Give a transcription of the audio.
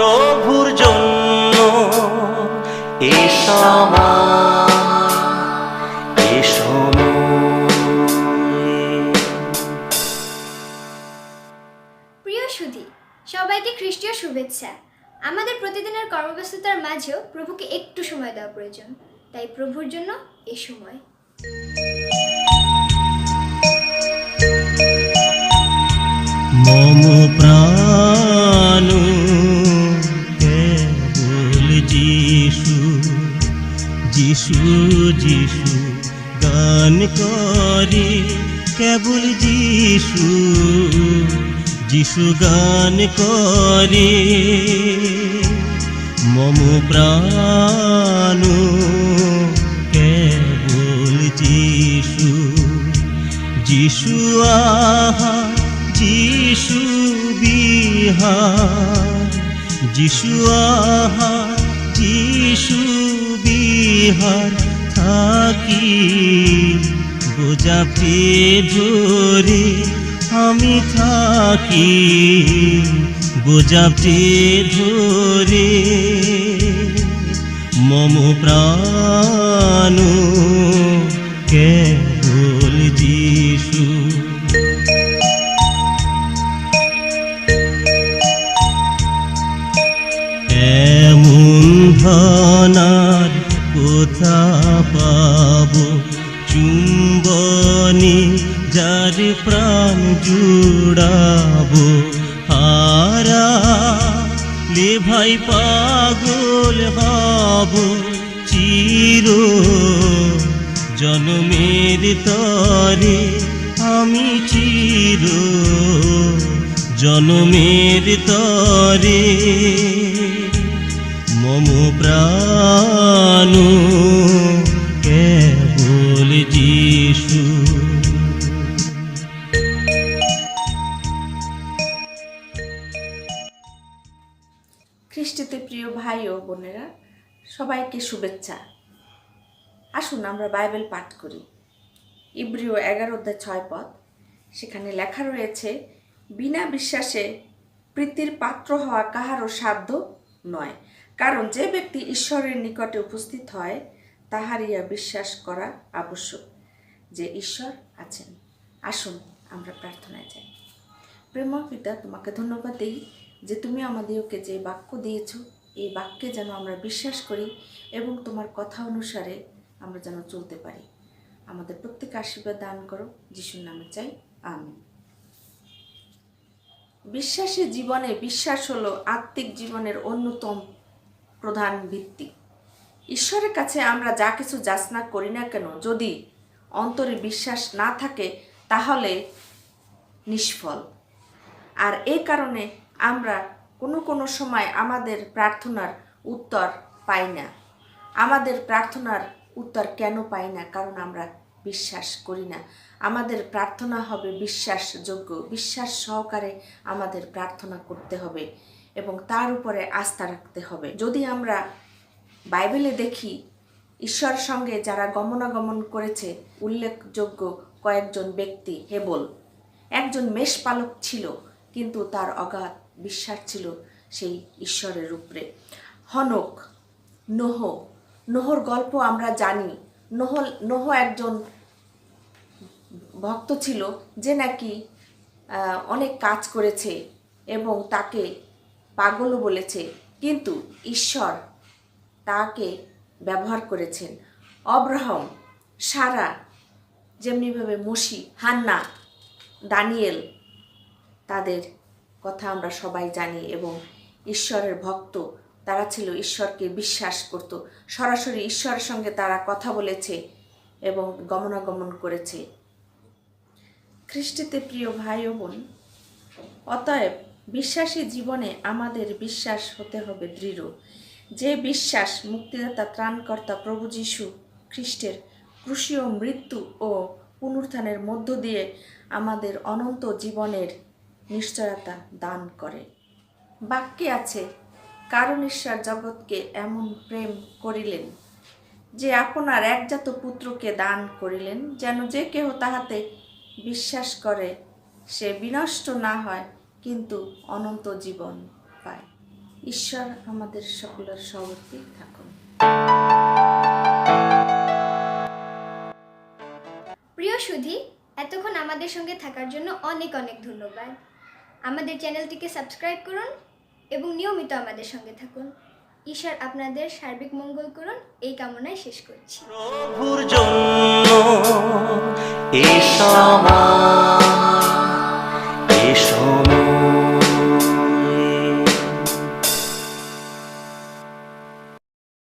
প্রভুর জন্য। এ সময় এ প্রিয় সুধী সবাইকে খ্রিস্টীয় শুভেচ্ছা। আমাদের প্রতিদিনের কর্মব্যস্ততার মাঝেও প্রভুকে একটু সময় দেওয়া প্রয়োজন। তাই প্রভুর জন্য এ সময়। মম গান করে কেবল যিশু যিশু গান করে। মম প্রাণ কেবল যিশু যিশু আহা, যিশু বিহার। যিশু আহা, যিশু বিহার। থাকি। বোঝাতে ধরে আমি থাকি। বোঝাতে ধরে মম প্রাণ কেবল প্রাণ জুড়াবো। হারা লে ভাই পাগল হব চির জন্মের তরে আমি চির জনমের তরে। মম প্রাণ খ্রিস্টিতে প্রিয় ভাই ও বোনেরা, সবাইকে শুভেচ্ছা। আসুন আমরা বাইবেল পাঠ করি। ইব্রিয় এগারো অধ্যায় ছয় পদ। সেখানে লেখা রয়েছে, বিনা বিশ্বাসে প্রীতির পাত্র হওয়া কাহারও সাধ্য নয়। কারণ যে ব্যক্তি ঈশ্বরের নিকটে উপস্থিত হয় তাহার ইয়া বিশ্বাস করা আবশ্যক যে ঈশ্বর আছেন। আসুন আমরা প্রার্থনায় যাই। প্রেম পিতা, তোমাকে ধন্যবাদ দিই যে তুমি আমাদেরকে যে বাক্য দিয়েছ, এই বাক্যে যেন আমরা বিশ্বাস করি এবং তোমার কথা অনুসারে আমরা যেন চলতে পারি। আমাদের প্রত্যেক আশীর্বাদ দান করো, যিশুর নামে চাই আমি বিশ্বাসী জীবনে বিশ্বাস হলো আত্মিক জীবনের অন্যতম প্রধান ভিত্তি। ঈশ্বরের কাছে আমরা যা কিছু যাচনা করি না কেন, যদি অন্তরে বিশ্বাস না থাকে, তাহলে নিষ্ফল। আর এই কারণে আমরা কোনো কোনো সময় আমাদের প্রার্থনার উত্তর পাই না। আমাদের প্রার্থনার উত্তর কেন পাই না কারণ আমরা বিশ্বাস করি না। আমাদের প্রার্থনা হবে বিশ্বাসযোগ্য। বিশ্বাস সহকারে আমাদের প্রার্থনা করতে হবে এবং তার উপরে আস্থা রাখতে হবে। যদি আমরা বাইবেলে দেখি, ঈশ্বর সঙ্গে যারা গমনাগমন করেছে, উল্লেখযোগ্য কয়েকজন ব্যক্তি হেবল। একজন মেষপালক ছিল, কিন্তু তার অগাধ বিশ্বাস ছিল সেই ঈশ্বরের উপরে। হনক, নোহ, নোহর গল্প আমরা জানি। নোহ নোহ একজন ভক্ত ছিল যে নাকি অনেক কাজ করেছে এবং তাকে পাগলও বলেছে। কিন্তু ঈশ্বর তাকে ব্যবহার করেছেন। অব্রাহম, সারা, যেমনিভাবে মসি, হান্না, দানিয়েল তাদের কথা আমরা সবাই জানি এবং ঈশ্বরের ভক্ত, তারা ছিল ঈশ্বরকে বিশ্বাস করত। সরাসরি ঈশ্বরের সঙ্গে তারা কথা বলেছে এবং গমনাগমন করেছে। খ্রিস্টিতে প্রিয় ভাই ও বোন, অতএব বিশ্বাসী জীবনে আমাদের বিশ্বাস হতে হবে দৃঢ়। যে বিশ্বাস মুক্তিদাতা, ত্রাণকর্তা প্রভু যীশু খ্রিস্টের ক্রুশীয় মৃত্যু ও পুনরুত্থানের মধ্য দিয়ে আমাদের অনন্ত জীবনের নিশ্চয়তা দান করে। বাক্যে আছে কারণ ঈশ্বর জগৎকে এমন প্রেম করিলেন যে আপনার একজাত পুত্রকে দান করিলেন, যেন যে কেহ তাহাতে বিশ্বাস করে, সে বিনষ্ট না হয়, কিন্তু অনন্ত জীবন পায়। ঈশ্বর আমাদের সকলের সবর্তী থাকুন। প্রিয় সুধী, এতক্ষণ আমাদের সঙ্গে থাকার জন্য অনেক অনেক ধন্যবাদ। আমাদের চ্যানেলটিকে সাবস্ক্রাইব করুন এবং নিয়মিত আমাদের সঙ্গে থাকুন। ঈশ্বর আপনাদের সার্বিক মঙ্গল করুন। এই কামনায় শেষ করছি। প্রভুর জন্য